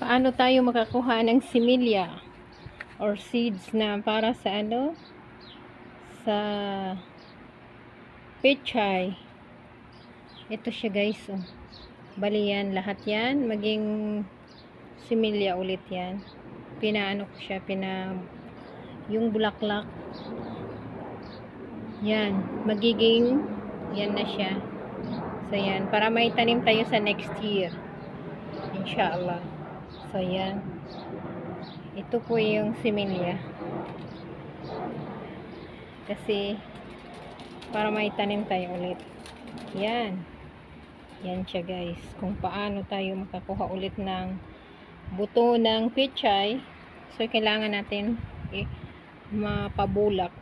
paano tayo makakuha ng similya or seeds na para sa ano? Sa pechay. Ito siya guys oh. bali yan lahat yan maging similya ulit yan. Pinaano ko siya pina yung bulaklak. Yan magiging yan na siya. So yan para may tanim tayo sa next year inshallah so yan. Ito po yung similya. Kasi para may tanim tayo ulit. Yan. Yan siya guys. Kung paano tayo makakuha ulit ng buto ng pichay so kailangan natin eh, mapabulak.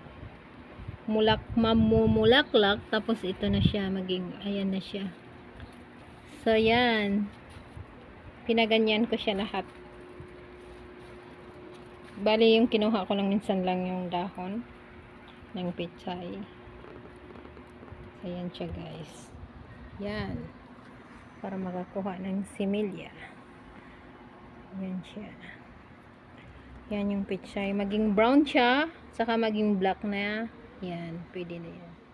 Mulak mamumulaklak. Tapos ito na siya. Maging ayan na siya. So yan pinaganyan ko siya lahat. Bali yung kinuha ko lang minsan lang yung dahon ng pichay so yan siya guys. Yan. Para makakuha ng similya. Yan siya. Yan yung pichay maging brown siya saka maging black na. Yan pwede na yan